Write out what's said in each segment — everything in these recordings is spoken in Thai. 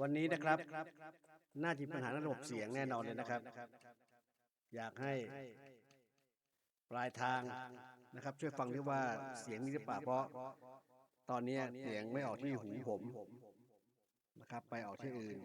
วันนี้นะครับ น่าจะมีปัญหาระบบเสียงแน่นอนเลยนะครับ อยากให้ปลายทางนะครับ ช่วยฟังด้วยว่าเสียงนี้หรือเปล่าเพราะ ตอนนี้เสียงไม่ออกที่หูผมนะครับ ไปออกที่อื่น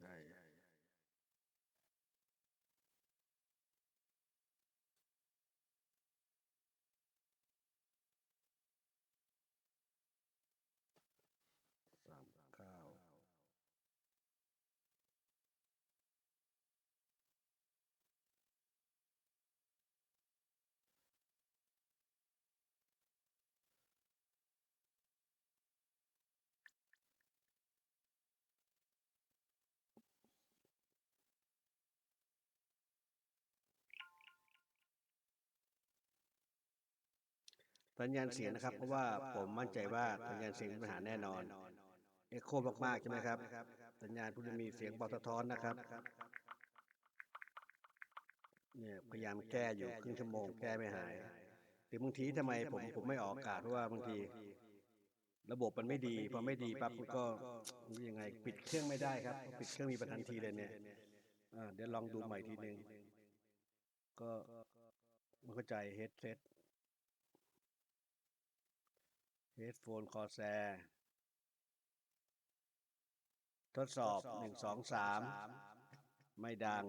ใสัญญาณเสียงนะครับ เพราะว่าผมมั่นใจว่าสัญญาณเสียงมีปัญหาแน่นอนเอ็กโคมากๆใช่ไหมครับ สัญญาณพวกนี้มีเสียงเบาสะท้อนนะครับเนี่ยพยายามแก้อยู่ครึ่งชั่วโมงแก้ไม่หายหรือบางทีทำไมผมผมไม่ออกอากาศเพราะว่าบางที ระบบมันไม่ดีพอไม่ดีปั๊บมันก็ยังไง ปิดเครื่องไม่ได้ครับพอปิดเครื่องมีปัญหาทันทีเลยเนี่ยอ่าเดี๋ยวลองดูใหม่ทีหนึ่งก็ไม่เข้าใจเฮดเซต เฮดโฟนคอแซทดสอบหนึ่งสองสามไม่ดัง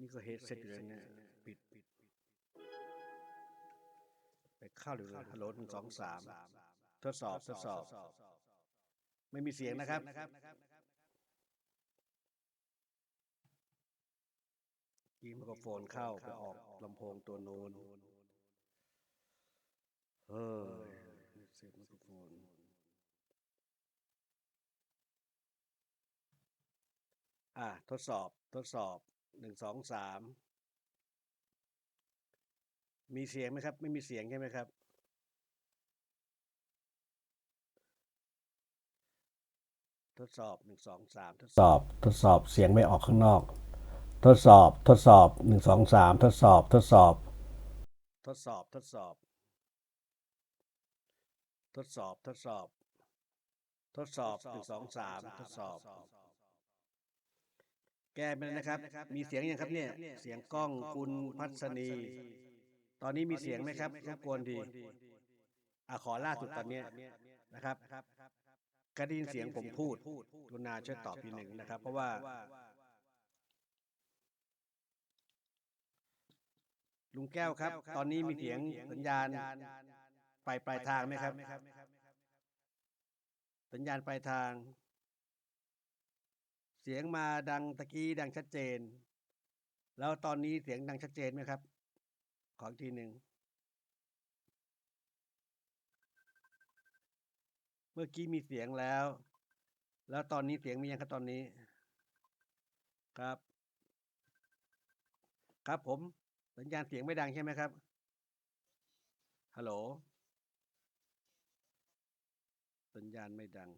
นี่ก็เฮดเซ็ตอยู่แล้วเนี่ยปิดปิดไปเข้าหรือฮัลโหลหนึ่งสองสามทดสอบทดสอบ ไม่มีเสียงนะครับกีไมโครโฟนเข้าไปออกลำโพงตัวโน้น เฮ้ยเสียงไมโครโฟนอะทดสอบทดสอบหนึ่งสองสามมีเสียงไหมครับ ไม่มีเสียงใช่ไหมครับ ทดสอบหนึ่งสองสามทดสอบ ทดสอบเสียงไม่ออกข้างนอก ทดสอบทดสอบหนึ่งสองสามทดสอบทดสอบ ทดสอบทดสอบ ทดสอบทดสอบ ทดสอบหนึ่งสองสามทดสอบ แก้ไปแล้วนะครับ มีเสียงยังครับเนี่ย เสียงกล้องคุณพัฒนี ตอนนี้มีเสียงไหมครับรบกวนทีอะขอล่าสุดตอนเนี้ยนะครับกระได้ยินเสียงผมพูดกรุณาช่วยตอบทีหนึ่งนะครับ เพราะว่าลุงแก้วครับ ตอนนี้มีเสียงสัญญาณ ไปปลายทางไหมครับ สัญญาณปลายทาง เสียงมาดังตะกี้ดังชัดเจน แล้วตอนนี้เสียงดังชัดเจนไหมครับ ขออีกทีหนึ่งเมื่อกี้มีเสียงแล้ว แล้วตอนนี้เสียงมียังครับตอนนี้ ครับ ครับผม สัญญาณเสียงไม่ดังใช่ไหมครับ ฮัลโหล สัญญาณไม่ดัง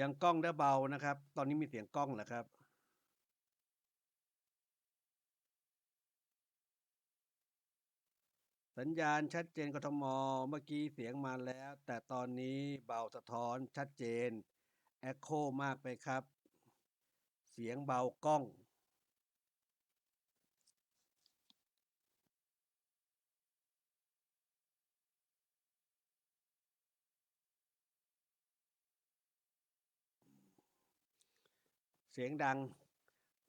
ยังกล้องได้เบานะครับ ตอนนี้มีเสียงกล้องเหรอครับ สัญญาณชัดเจนกทม เมื่อกี้เสียงมาแล้ว แต่ตอนนี้เบาสะท้อนชัดเจน แอคโคมากไปครับ เสียงเบากล้อง เสียงดัง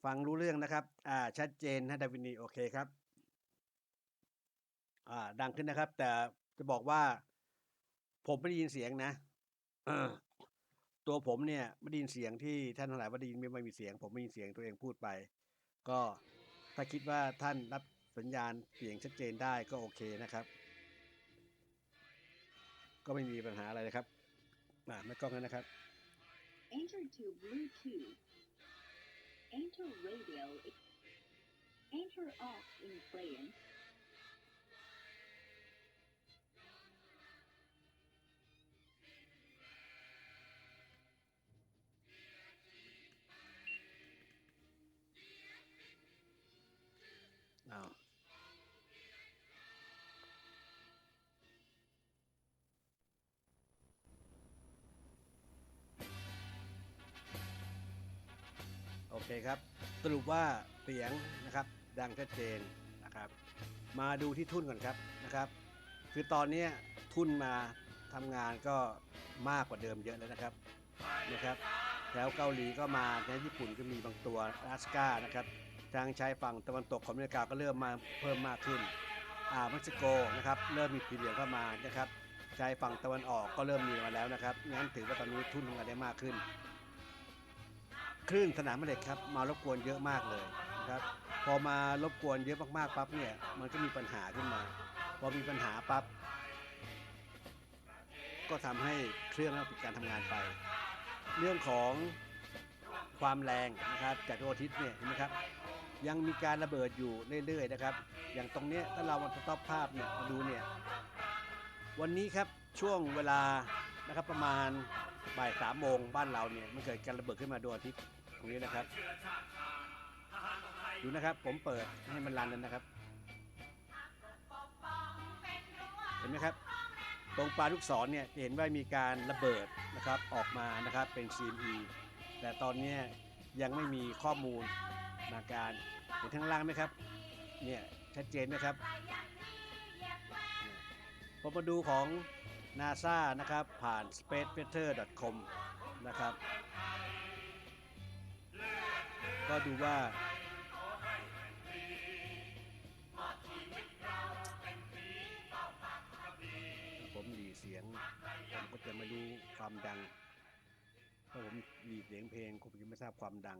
ฟังรู้เรื่องนะครับ อ่า ชัดเจนนะดาวินีโอเคครับ อ่า ดังขึ้นนะครับ แต่จะบอกว่า ผมไม่ได้ยินเสียงนะตัวผมเนี่ยไม่ได้ยินเสียงที่ท่านทั้งหลายว่าได้ยินไม่ไม่มีเสียง ผมไม่ได้ยินเสียงตัวเองพูดไป ก็ถ้าคิดว่าท่านรับสัญญาณเสียงชัดเจนได้ก็โอเคนะครับ ก็ไม่มีปัญหาอะไรนะครับอ่าไม่กล้องแล้วนะครับ Enter to Bluetooth. Enter radio. Enter off in playing. ครับ สรุปว่าเสียงนะครับดังชัดเจนนะครับ มาดูที่ทุ่นก่อนครับนะครับ คือตอนนี้ทุ่นมาทำงานก็มากกว่าเดิมเยอะแล้วนะครับนะครับแถวเกาหลีก็มาในญี่ปุ่นก็มีบางตัวอลาสก้านะครับทางชายฝั่งตะวันตกของอเมริกาก็เริ่มมาเพิ่มมากขึ้นอ่าเม็กซิโกนะครับเริ่มมีผีเหลืองเข้ามานะครับชายฝั่งตะวันออกก็เริ่มมีมาแล้วนะครับงั้นถือว่าตอนนี้ทุ่นทำงานได้มากขึ้น คลื่นสนามแม่เหล็กครับมารบกวนเยอะมากเลยนะครับพอมารบกวนเยอะมากๆปั๊บเนี่ยมันก็มีปัญหาขึ้นมา พอมีปัญหาปั๊บก็ทำให้เครื่องปิดการทำงานไป เรื่องของความแรงนะครับจากดวงอาทิตย์เนี่ยเห็นไหมครับ ยังมีการระเบิดอยู่เรื่อยๆนะครับ อย่างตรงเนี้ยถ้าเรามาสต็อปภาพเนี่ยมาดูเนี่ยวันนี้ครับช่วงเวลานะครับประมาณบ่ายสามโมงบ้านเราเนี่ยมันเกิดการระเบิดขึ้นมาดวงอาทิตย์ รงนี้นะครับ ดูนะครับผมเปิดให้มันรันเลยนะครับ เห็นไหมครับ ตรงปลาลูกศรเนี่ยเห็นว่ามีการระเบิดนะครับออกมานะครับเป็น CME แต่ตอนนี้ยังไม่มีข้อมูลมาการเห็นข้างล่างไหมครับเนี่ยชัดเจนไหมครับพอมาดูของ NASA นะครับผ่าน spaceweather.com นะครับ ก็ดูว่า ผมหลีเสียง ผมก็จะไม่รู้ความดังถ้าผมหลีเสียงเพลงผมจะไม่ทราบความดัง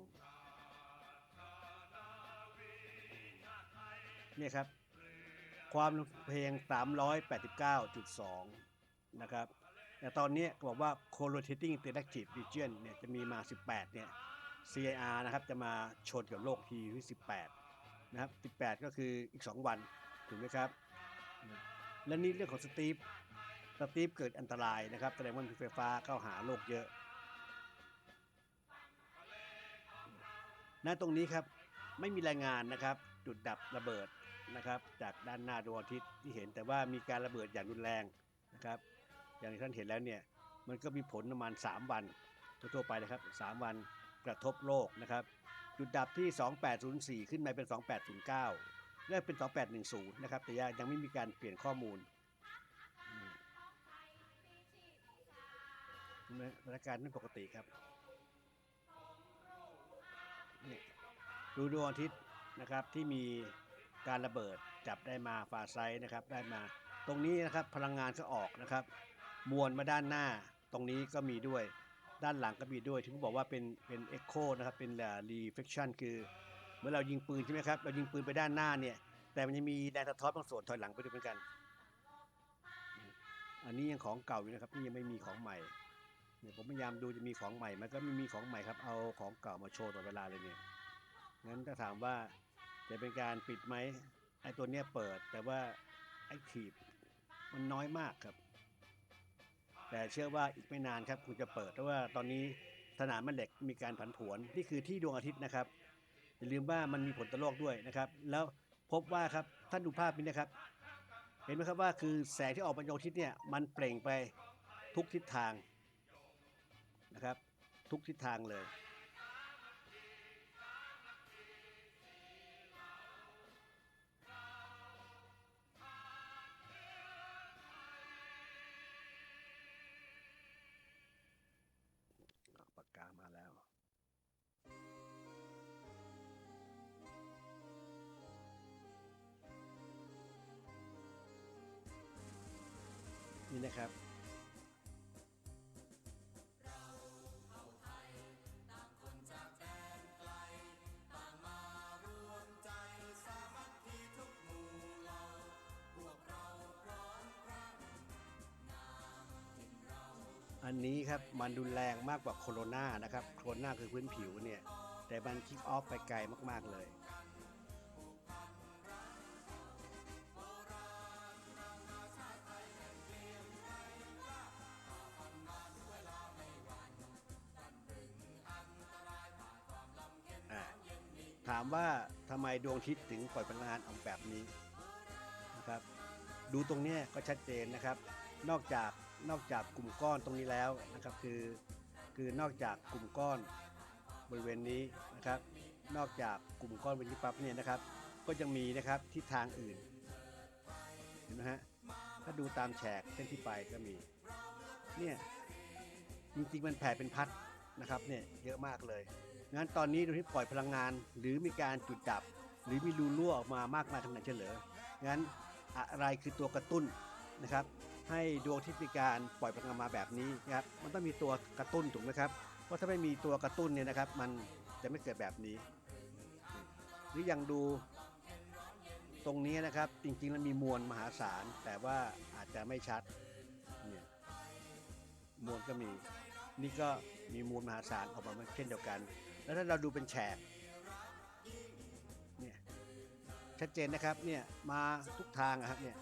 เนี่ยครับ ความเพลง 389.2 นะครับแต่ตอนนี้บอกว่า correlating selective region เนี่ยจะมีมา 18 เนี่ย CIR นะครับจะมาชนกับโลกทีที่ 18 นะครับ 18 ก็คืออีก 2 วันถูกไหมครับ และนี่เรื่องของสตีฟสตีฟเกิดอันตรายนะครับแสดงว่ามีไฟฟ้าเข้าหาโลกเยอะณตรงนี้ครับไม่มีรายงานนะครับจุดดับระเบิดนะครับ จากด้านหน้าดวงอาทิตย์ที่เห็นแต่ว่ามีการระเบิดอย่างรุนแรงนะครับ อย่างที่ท่านเห็นแล้วเนี่ยมันก็มีผลประมาณ 3 วันทั่วๆไปนะครับ 3 วัน กระทบโลกนะครับจุดดับที่ 2804 ขึ้นมาเป็น 2809เลือกเป็น 2810 นะครับ แต่ยังไม่มีการเปลี่ยนข้อมูลสถานการณ์ไม่ปกติครับนี่ดูดวงอาทิตย์นะครับที่มีการระเบิดจับได้มาฟาไซนะครับได้มา ตรงนี้นะครับพลังงานก็ออกนะครับ มวลมาด้านหน้าตรงนี้ก็มีด้วย ด้านหลังก็มีด้วยที่ผมบอกว่าเป็นเป็นเอ็กโคนะครับเป็นรีเฟคชันคือเมื่อเรายิงปืนใช่ไหมครับเรายิงปืนไปด้านหน้าเนี่ยแต่มันยังมีแรงสะท้อนบางส่วนถอยหลังไปด้วยเหมือนกัน อันนี้ยังของเก่าอยู่นะครับนี่ยังไม่มีของใหม่เนี่ยผมพยายามดูจะมีของใหม่มันก็ไม่มีของใหม่ครับเอาของเก่ามาโชว์ตลอดเวลาเลยเนี่ยงั้นถ้าถามว่าจะเป็นการปิดไหมไอ้ตัวเนี้ยเปิดแต่ว่าไอ้ขีดมันน้อยมากครับ แต่เชื่อว่าอีกไม่นานครับคุณจะเปิดเพราะว่าตอนนี้สนามแม่เหล็กมีการผันผวนนี่คือที่ดวงอาทิตย์นะครับอย่าลืมว่ามันมีผลต่อโลกด้วยนะครับ แล้วพบว่าครับท่านดูภาพนี้นะครับ เห็นไหมครับว่าคือแสงที่ออกมาจากดวงอาทิตย์เนี่ยมันเปล่งไปทุกทิศทางนะครับ ทุกทิศทางเลย นี้ครับมันรุนแรงมากกว่าโคโรนานะครับโคโรนาคือพื้นผิวเนี่ย แต่มันคิกออฟไปไกลมาก ๆ เลยถามว่าทำไมดวงอาทิตย์ถึงปล่อยพลังงานออกแบบนี้นะครับ ดูตรงนี้ก็ชัดเจนนะครับ นอกจาก นอกจากกลุ่มก้อนตรงนี้แล้วนะครับคือคือนอกจากกลุ่มก้อนบริเวณนี้นะครับ นอกจากกลุ่มก้อนบริเวณนี้ปั๊บเนี่ยนะครับ ก็ยังมีนะครับทิศทางอื่นเห็นไหมฮะถ้าดูตามแฉกเส้นที่ไปก็มีเนี่ยจริงๆมันแผ่เป็นพัดนะครับเนี่ยเยอะมากเลยงั้นตอนนี้ดวงทิตย์ปล่อยพลังงาน หรือมีการจุดดับ หรือมีรูรั่วออกมามากมายขนาดเฉลองั้นอะไรคือตัวกระตุ้นนะครับ ให้ดวงทิตย์มีการปล่อยพลังงานมาแบบนี้นะครับมันต้องมีตัวกระตุ้นถูกไหมครับเพราะถ้าไม่มีตัวกระตุ้นเนี่ยนะครับ มันจะไม่เกิดแบบนี้ หรืออย่างดูตรงนี้นะครับ จริงๆแล้วมีมวลมหาศาล แต่ว่าอาจจะไม่ชัดเนี่ยมวลก็มี นี่ก็มีมูลมหาศาลออกมาเช่นเดียวกัน แล้วถ้าเราดูเป็นแฉกเนี่ยชัดเจนนะครับเนี่ยมาทุกทางอะครับเนี่ย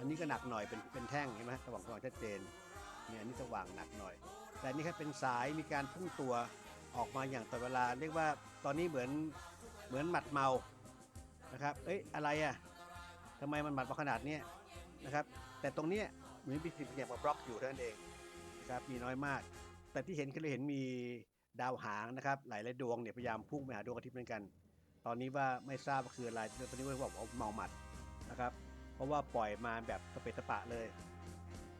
อันนี้ก็หนักหน่อยเป็นเป็นแท่งเห็นไหมสว่างสว่างชัดเจนเนี่ยอันนี้สว่างหนักหน่อย แต่อันนี่ครับเป็นสายมีการพุ่งตัวออกมาอย่างตลอดเวลา เรียกว่าตอนนี้เหมือนเหมือนหมัดเมานะครับ เอ้ยอะไรอะทำไมมันหมัดมาขนาดนี้นะครับ แต่ตรงเนี้ยเหมือนมีสิ่งอย่างมาบล็อกอยู่เท่านั้นเองนะครับมีน้อยมาก แต่ที่เห็นคือเราเห็นมีดาวหางนะครับ หลายหลายดวงเนี่ยพยายามพุ่งไปหาดวงอาทิตย์เหมือนกัน ตอนนี้ว่าไม่ทราบว่าคืออะไรตอนนี้ว่าบอกว่าเมาหมัดนะครับ ราะว่าปล่อยมาแบบสเปะสปะเลย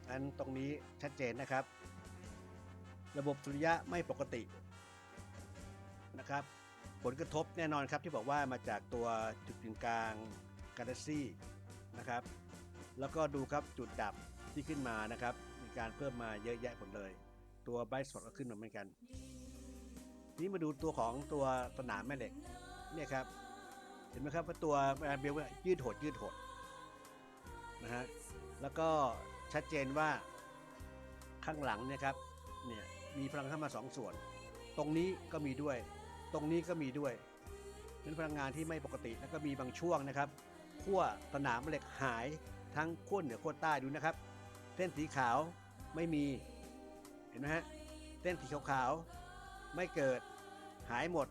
อันตรงนี้ชัดเจนนะครับ ระบบสุริยะไม่ปกตินะครับ ผลกระทบแน่นอนครับที่บอกว่ามาจากตัวจุดกึ่งกลางกาแล็กซี่นะครับ แล้วก็ดูครับจุดดับที่ขึ้นมานะครับ มีการเพิ่มมาเยอะแยะหมดเลย ตัวไบส์สปอตก็ขึ้นมาเหมือนกันนี้มาดูตัวของตัวสนามแม่เหล็กเนี่ยครับเห็นไหมครับว่าตัวเบลยืดหดยืดหด นะฮะแล้วก็ชัดเจนว่าข้างหลังเนี่ยครับเนี่ยมีพลังเข้ามาสองส่วน ตรงนี้ก็มีด้วย ตรงนี้ก็มีด้วยเป็นพลังงานที่ไม่ปกติแล้วก็มีบางช่วงนะครับขั้วสนามเหล็กหายทั้งขั้วเหนือขั้วใต้ดูนะครับ เส้นสีขาวไม่มีเห็นไหมฮะเส้นสีขาวๆไม่เกิดหายหมด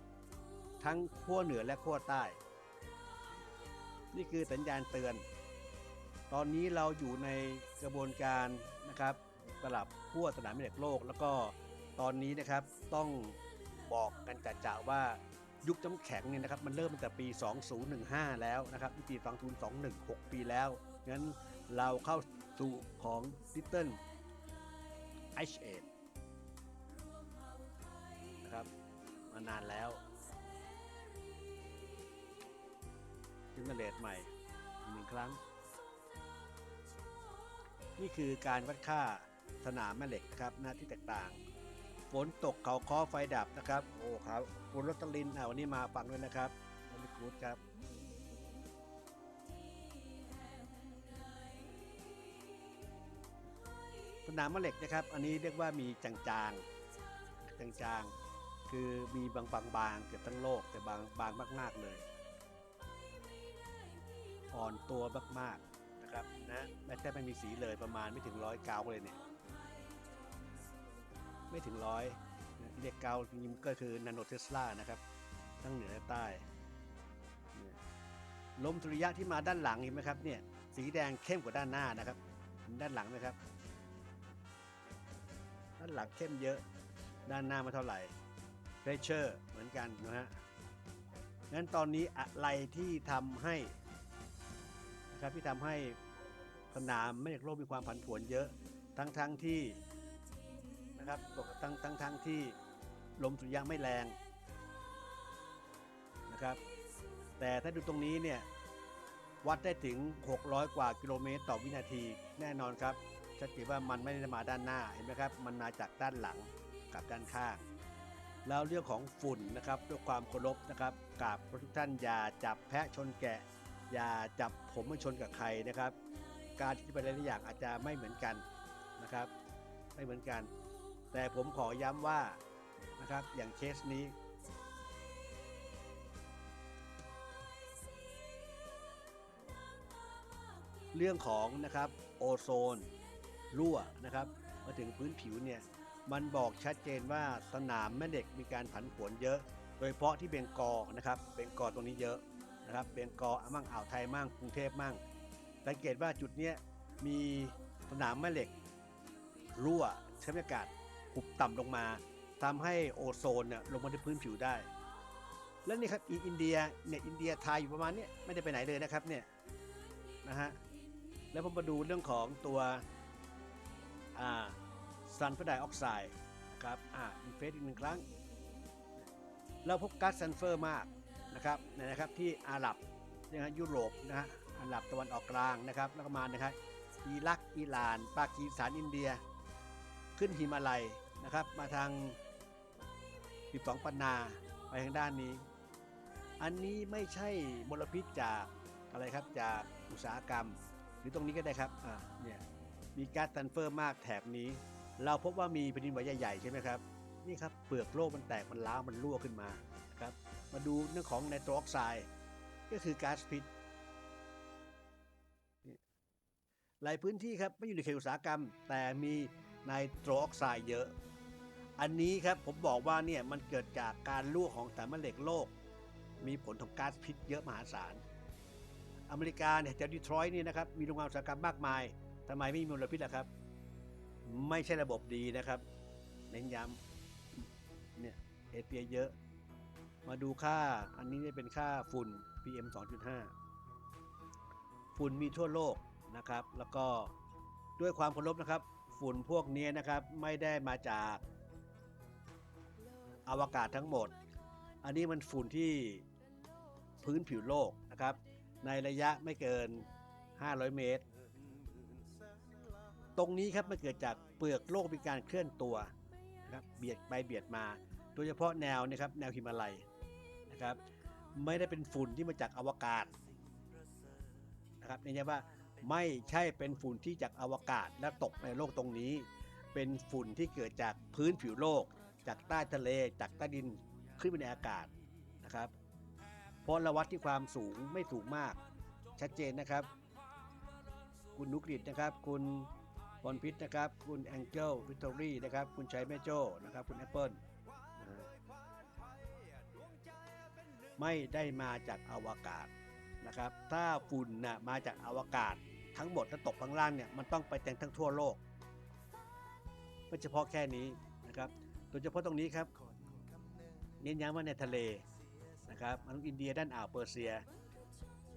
ทั้งขั้วเหนือและขั้วใต้ นี่คือสัญญาณเตือน ตอนนี้เราอยู่ในกระบวนการนะครับสลับขั้วสนามแม่เหล็กโลก แล้วก็ตอนนี้นะครับต้องบอกกันจ่าๆว่ายุคน้ำแข็งเนี่ยนะครับมันเริ่มตั้งแต่ปี 2015 แล้วนะครับนี่ปี 2021 6 ปีแล้ว งั้นเราเข้าสู่ของ Little Ice Age นะครับมานานแล้วจึงเลดใหม่อีกหนึ่งครั้ง นี่คือการวัดค่าสนามแม่เหล็กนะครับหน้าที่แตกต่าง ฝนตกเขาคอไฟดับนะครับ โอ้ครับฝนรถตลินอ่าวันนี้มาฟังด้วยนะครับบริกูดครับสนามแม่เหล็กนะครับ อันนี้เรียกว่ามีจางๆจางๆคือมีบางบางบางๆเกือบทั้งโลกแต่บางบางมาก ๆเลย อ่อนตัวมากๆ นะครับนะแม้แต่ไม่มีสีเลยประมาณไม่ถึงร้อยเกาเลยเนี่ย ไม่ถึงร้อยเรียกเกาจริงก็คือนาโนเทสลานะครับ ทั้งเหนือและใต้ลมสุริยะที่มาด้านหลังเห็นไหมครับเนี่ยสีแดงเข้มกว่าด้านหน้านะครับด้านหลังไหมครับ ด้านหลังเข้มเยอะด้านหน้าไม่เท่าไหร่เพรสเชอร์เหมือนกันนะฮะงั้นตอนนี้อะไรที่ทำให้ ครับที่ทำให้สนามแม่เหล็กโลกมีความผันผวนเยอะทั้งทั้งที่นะครับทั้งทั้งทั้งที่ลมสุริยะไม่แรงนะครับ แต่ถ้าดูตรงนี้เนี่ยวัดได้ถึง 600 กว่ากิโลเมตรต่อวินาทีแน่นอนครับชัดเจนว่ามันไม่ได้มาด้านหน้าเห็นไหมครับมันมาจากด้านหลังกับด้านข้างแล้วเรื่องของฝุ่นนะครับด้วยความเคารพนะครับกราบทุกท่านอย่าจับแพะชนแกะ อย่าจับผมมาชนกับใครนะครับ การที่ไปหลายอย่างอาจจะไม่เหมือนกันนะครับ ไม่เหมือนกัน แต่ผมขอย้ำว่านะครับอย่างเคสนี้ เรื่องของนะครับโอโซนรั่วนะครับมาถึงพื้นผิวเนี่ยมันบอกชัดเจนว่าสนามแม่เหล็กมีการผันผวนเยอะ โดยเฉพาะที่เบงกอนะครับเบงกอตรงนี้เยอะ นะครับเบงกอลมั่งอ่าวไทยมั่งกรุงเทพมั่ง สังเกตว่าจุดนี้มีสนามแม่เหล็กรั่วชั้นอากาศหุบต่ำลงมาทำให้โอโซนเนี่ยลงมาที่พื้นผิวได้ แล้วนี่ครับอินเดียเนี่ยอินเดียไทยอยู่ประมาณนี้ไม่ได้ไปไหนเลยนะครับเนี่ยนะฮะแล้วผมมาดูเรื่องของตัวซัลเฟอร์ไดออกไซด์นะครับอ่าอินเฟสอีกหนึ่งครั้ง เราพบก๊าซซัลเฟอร์มาก นะครับนะครับที่อาหรับนะฮะยุโรปนะฮะอาหรับตะวันออกกลางนะครับแล้วก็มานะครับอิรักอิหร่าน ปากีสถานอินเดีย ขึ้นหิมาลัยนะครับ มาทาง 12 ปันนาไปทางด้านนี้ อันนี้ไม่ใช่มลพิษจากอะไรครับจากอุตสาหกรรม หรือตรงนี้ก็ได้ครับอ่าเนี่ยมีก๊าซซัลเฟอร์มากแถบนี้ เราพบว่ามีแผ่นดินไหวใหญ่ๆใช่ไหมครับนี่ครับเปลือกโลกมันแตกมันล้าวมันรั่วขึ้นมาครับ มาดูเรื่องของไนโตรออกไซด์ก็คือก๊าซพิษหลายพื้นที่ครับไม่อยู่ในเขตอุตสาหกรรม แต่มีไนโตรออกไซด์เยอะ อันนี้ครับผมบอกว่าเนี่ยมันเกิดจากการรั่วของสารแม่เหล็กโลก มีผลของก๊าซพิษเยอะมหาศาล อเมริกาเนี่ยแถวดีทรอยต์นี่นะครับมีโรงงานอุตสาหกรรมมากมายทำไมไม่มีมลพิษล่ะครับ ไม่ใช่ระบบดีนะครับ เน้นย้ำเนี่ยเอเปียเยอะ มาดูค่าอันนี้เนี่ยเป็นค่าฝุ่น PM 2.5 ฝุ่นมีทั่วโลกนะครับ แล้วก็ด้วยความเคารพนะครับ ฝุ่นพวกนี้นะครับไม่ได้มาจากอวกาศทั้งหมด อันนี้มันฝุ่นที่พื้นผิวโลกนะครับ ในระยะไม่เกิน 500 เมตร ตรงนี้ครับมันเกิดจากเปลือกโลกมีการเคลื่อนตัวนะครับเบียดไปเบียดมา โดยเฉพาะแนวนะครับแนวหิมาลัย นะครับ ไม่ได้เป็นฝุ่นที่มาจากอวกาศนะครับเน้นย้ำว่าไม่ใช่เป็นฝุ่นที่จากอวกาศและตกในโลกตรงนี้ เป็นฝุ่นที่เกิดจากพื้นผิวโลก จากใต้ทะเลจากใต้ดินขึ้นไปในอากาศนะครับ เพราะราวัดที่ความสูงไม่สูงมาก ชัดเจนนะครับ คุณนุกฤตนะครับ คุณบอลพิษนะครับ คุณแองเจิลวิตตอรี่นะครับ คุณชัยแม่โจ้นะครับ คุณแอปเปิล ไม่ได้มาจากอวกาศนะครับ ถ้าฝุ่นนะมาจากอวกาศทั้งหมดถ้าตกข้างล่างเนี่ยมันต้องไปแต่งทั้งทั่วโลก ไม่เฉพาะแค่นี้นะครับ โดยเฉพาะตรงนี้ครับ เน้นย้ำว่าในทะเลนะครับมนุษย์อินเดียด้านอ่าวเปอร์เซีย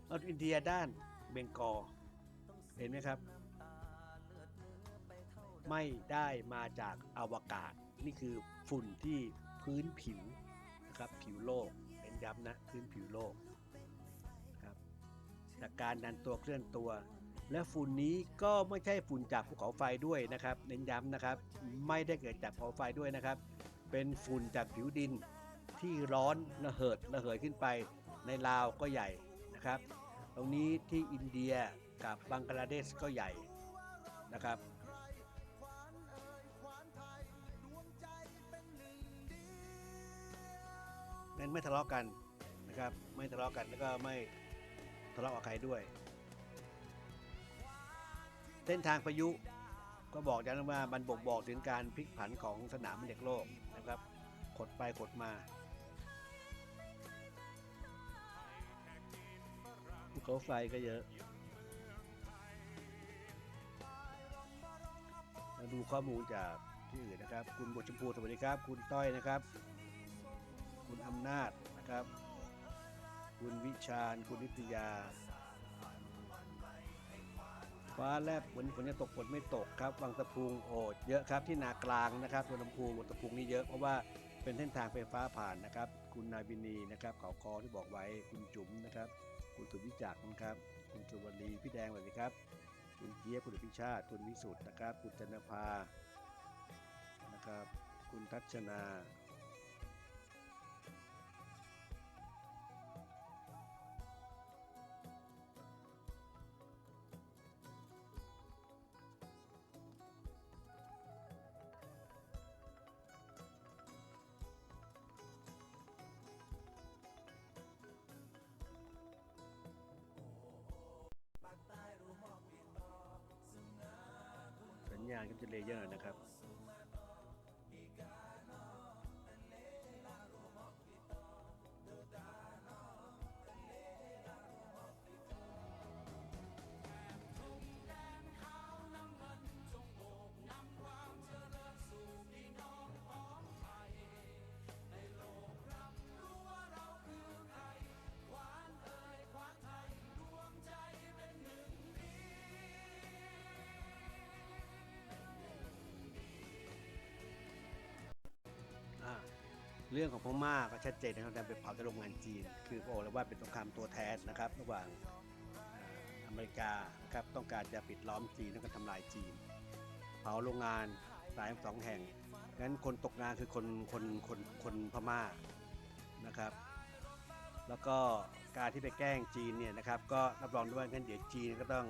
มนุษย์อินเดียด้านเบงกอลเห็นไหมครับ ไม่ได้มาจากอวกาศนี่คือฝุ่นที่พื้นผิวนะครับผิวโลก ย้ำนะพื้นผิวโลกนะครับจากการดันตัวเคลื่อนตัว และฝุ่นนี้ก็ไม่ใช่ฝุ่นจากภูเขาไฟด้วยนะครับ เน้นย้ำนะครับ ไม่ได้เกิดจากภูเขาไฟด้วยนะครับ เป็นฝุ่นจากผิวดินที่ร้อนระเหิดระเหยขึ้นไปในลาวก็ใหญ่นะครับ ตรงนี้ที่อินเดียกับบังกลาเทศก็ใหญ่นะครับ นั้นไม่ทะเลาะกันนะครับ ไม่ทะเลาะกันแล้วก็ไม่ทะเลาะกับใครด้วย เส้นทางพายุก็บอกอย่างนั้นว่ามันบ่งบอกถึงการพลิกผันของสนามม่เหล็กโลกนะครับ ขดไปขดมาภูเขาไฟก็เยอะมาดูข้อมูลจากที่อื่นนะครับ คุณบทชมพูสวัสดีครับ คุณต้อยนะครับ คุณอำนาจนะครับ คุณวิชาญ คุณนิตยา ฟ้าแลบฝนฝนจะตกฝนไม่ตกครับวังตะพุงโอดเยอะครับที่นากลางนะครับตัวลำพูวังตะพุงนี่เยอะเพราะว่าเป็นเส้นทางไฟฟ้าผ่านนะครับ คุณนาวินีนะครับเขาคอที่บอกไว้คุณจุ๋มนะครับ คุณสุวิจักนะครับ คุณสุวรีพี่แดงสวัสดีครับ คุณเจี๊ยบคุณอภิชาติคุณวิสุทธ์นะครับ คุณจันภานะครับ คุณทัชนา กาณก็จะเลเยอร์หน่อยนะครับ เรื่องของพม่าก็ชัดเจนนะครับแต่เป็นเผาโรงงานจีน คือโอ้แล้วว่าเป็นสงครามตัวแทนนะครับ ระหว่างอเมริกาครับต้องการจะปิดล้อมจีนแล้วก็ทำลายจีน เผาโรงงานสายสองแห่งงั้นคนตกงานคือคนคนคนคนพม่านะครับ แล้วก็การที่ไปแกล้งจีนเนี่ยนะครับ ก็รับรองด้วยงั้นเดี๋ยวจีนก็ต้อง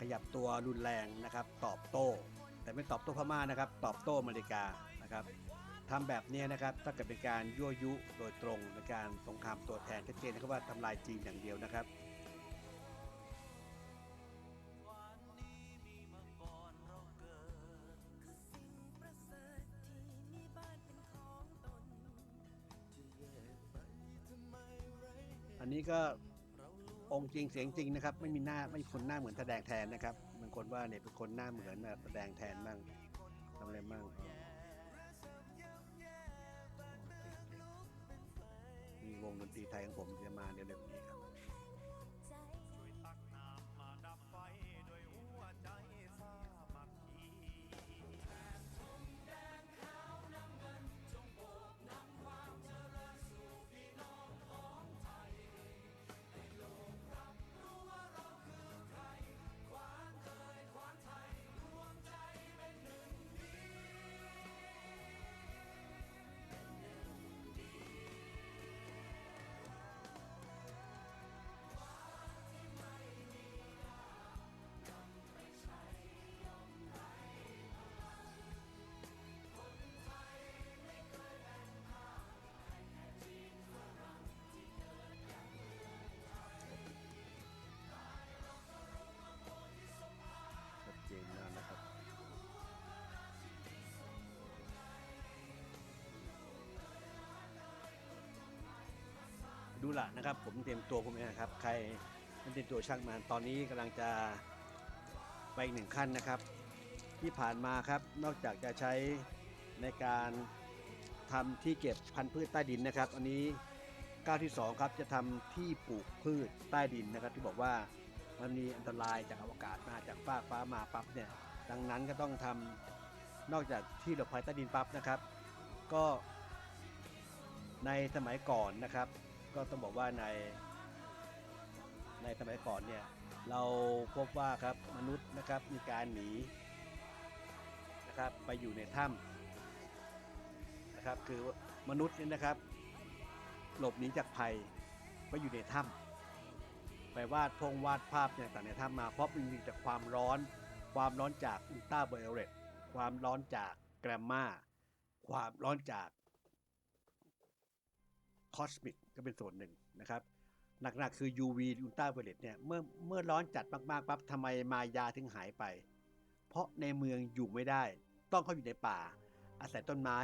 ขยับตัวรุนแรงนะครับ ตอบโต้ แต่ไม่ตอบโต้พม่านะครับ ตอบโต้อเมริกา นะครับทำแบบนี้นะครับถ้าเกิดเป็นการยั่วยุโดยตรงในการสงครามตัวแทนชัดเจนนะครับว่าทำลายจีนอย่างเดียวนะครับอันนี้ก็องค์จริงเสียงจริงนะครับ ไม่มีหน้าไม่มีคนหน้าเหมือนแสดงแทนนะครับบางคนว่าเนี่ยเป็นคนหน้าเหมือนแสดงแทนบ้างทำอะไรบ้าง วงดนตรีไทยของผมจะมาเร็วๆนี้ ดูละนะครับ ผมเตรียมตัวผมเองนะครับ ใครเตรียมตัวช่างมันตอนนี้กำลังจะไปอีกหนึ่งขั้นนะครับ ที่ผ่านมาครับนอกจากจะใช้ในการทำที่เก็บพันธุ์พืชใต้ดินนะครับ อันนี้ก้าวที่สองครับจะทำที่ปลูกพืชใต้ดินนะครับ ที่บอกว่ามันมีอันตรายจากอวกาศมาจากฟ้าฟ้ามาปั๊บเนี่ยดังนั้นก็ต้องทำนอกจากที่หลบภัยใต้ดินปั๊บนะครับ ก็ในสมัยก่อนนะครับ ก็ต้องบอกว่าในในสมัยก่อนเนี่ยเราพบว่าครับมนุษย์นะครับมีการหนีนะครับไปอยู่ในถ้ำนะครับคือมนุษย์เนี่ยนะครับหลบหนีจากภัยไปอยู่ในถ้ำไปวาดพงวาดภาพเนี่ยต่างๆในถ้ำมาเพราะมันมีแต่ความร้อน ความร้อนจากอุลตราไวโอเลตความร้อนจากแกรมมาความร้อนจากคอสมิก ก็เป็นส่วนหนึ่งนะครับ หนักๆคือ UV อุลตราไวโอเลตเนี่ยเมื่อเมื่อร้อนจัดมากๆปั๊บทำไมมายาถึงหายไป เพราะในเมืองอยู่ไม่ได้ ต้องเข้าอยู่ในป่า อาศัยต้นไม้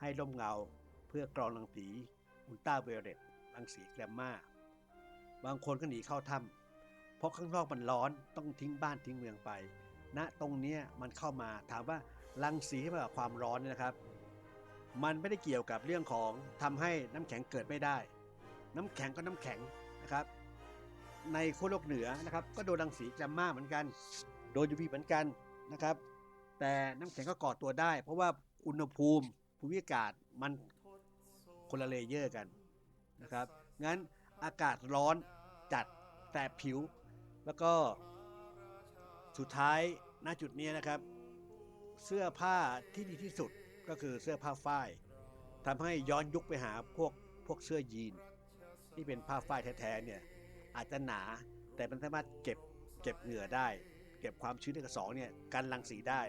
ให้ร่มเงา เพื่อกรองรังสีอุลตราไวโอเลตรังสีแกรมมาบางคนก็หนีเข้าถ้ำเพราะข้างนอกมันร้อนต้องทิ้งบ้านทิ้งเมืองไปณตรงนี้มันเข้ามาถามว่ารังสีที่มาจากความร้อนนี่นะครับ มันไม่ได้เกี่ยวกับเรื่องของทำให้น้ำแข็งเกิดไม่ได้ น้ำแข็งก็น้ำแข็งนะครับ ในขั้วโลกเหนือนะครับ ก็โดนรังสีแกรมมาเหมือนกัน โดนยูวีเหมือนกันนะครับ แต่น้ำแข็งก็ก่อตัวได้ เพราะว่าอุณหภูมิภูมิอากาศมันคนละเลเยอร์กันนะครับ งั้นอากาศร้อนจัดแสบผิว แล้วก็สุดท้ายณจุดนี้นะครับ เสื้อผ้าที่ดีที่สุดก็คือเสื้อผ้าฝ้ายทำให้ย้อนยุคไปหาพวกพวกเสื้อยีน ที่เป็นผ้าฝ้ายแท้ๆเนี่ยอาจจะหนาแต่มันสามารถเก็บเก็บเหงื่อได้ เก็บความชื้นในกระสองเนี่ยกันรังสีได้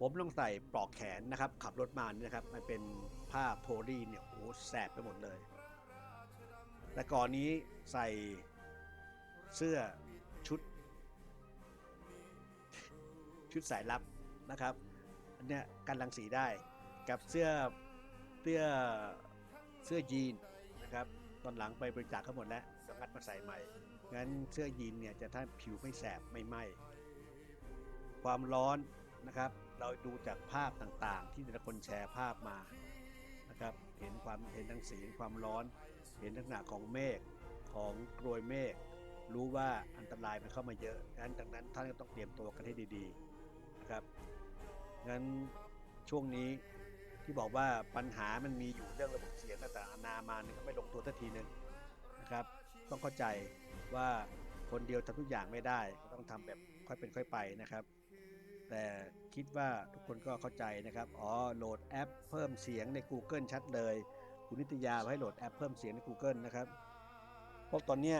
ผมลองใส่ปลอกแขนนะครับ ขับรถมาเนี่นะครับ มันเป็นผ้าโพลีเนี่ยโอ้แสบไปหมดเลย แต่ก่อนนี้ใส่เสื้อชุด ชุดสายลับนะครับอันเนี้ยกันรังสีได้กับเสื้อเสื้อเสื้อยีนนะครับ ตอนหลังไปบริจาคเขาหมดแล้วสงัดมาใส่ใหม่ งั้นเสื้อยีนเนี่ยจะท่านผิวไม่แสบไม่ไหม้ความร้อนนะครับ เราดูจากภาพต่างๆ ที่แต่ละคนแชร์ภาพมานะครับ เห็นความเห็นทั้งสีความร้อน เห็นลักษณะของเมฆของกรวยเมฆรู้ว่าอันตรายมันเข้ามาเยอะงั้นดังนั้นท่านก็ต้องเตรียมตัวกันให้ดีๆนะครับงั้นช่วงนี้ ที่บอกว่าปัญหามันมีอยู่เรื่องระบบเสียงแต่นานามานี่ก็ไม่ลงตัวทันทีหนึ่งนะครับ ต้องเข้าใจว่าคนเดียวทำทุกอย่างไม่ได้ต้องทำแบบค่อยเป็นค่อยไปนะครับ แต่คิดว่าทุกคนก็เข้าใจนะครับอ๋อโหลดแอปเพิ่มเสียงใน Google ชัดเลยคุณนิตยาให้โหลดแอปเพิ่มเสียงใน Google นะครับเพราะตอนเนี้ย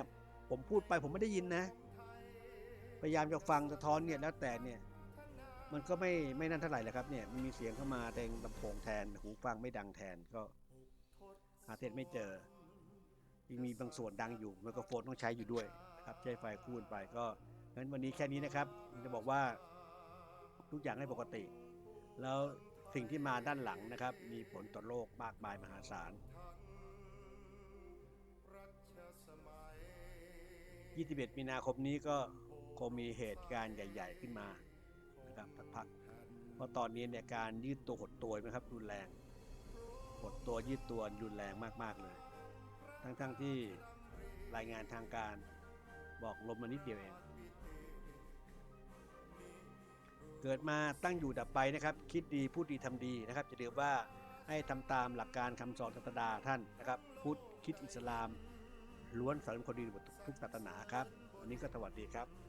ผมพูดไปผมไม่ได้ยินนะ พยายามจะฟังสะท้อนเนี่ยแล้วแต่เนี่ย มันก็ไม่ไม่นั่นเท่าไหร่แหละครับเนี่ยมันมีเสียงเข้ามาแทงลำโพงแทน หูฟังไม่ดังแทนก็หาเทศไม่เจอยังมีบางส่วนดังอยู่ไมโครโฟนต้องใช้อยู่ด้วยครับใช้ไฟคูณไปก็งั้นวันนี้แค่นี้นะครับจะบอกว่าทุกอย่างให้ปกติ แล้วสิ่งที่มาด้านหลังนะครับ มีผลต่อโลกมากมายมหาศาล21มีนาคมนี้ก็คงมีเหตุการณ์ใหญ่ ๆ ขึ้นมา นะครับพักๆเพราะตอนนี้เนี่ยการยืดตัวหดตัวนะครับรุนแรง หดตัวยืดตัวรุนแรงมากๆเลย ทั้งๆที่รายงานทางการบอกลมมานิดเดียวเอง เกิดมาตั้งอยู่ดับไปนะครับ คิดดีพูดดีทำดีนะครับจะเรียกว่าให้ทำตามหลักการคำสอนศาสดาท่านนะครับพุทธคิดอิสลามล้วนสอนคนดีหมดทุกศาสนาครับ วันนี้ก็สวัสดีครับ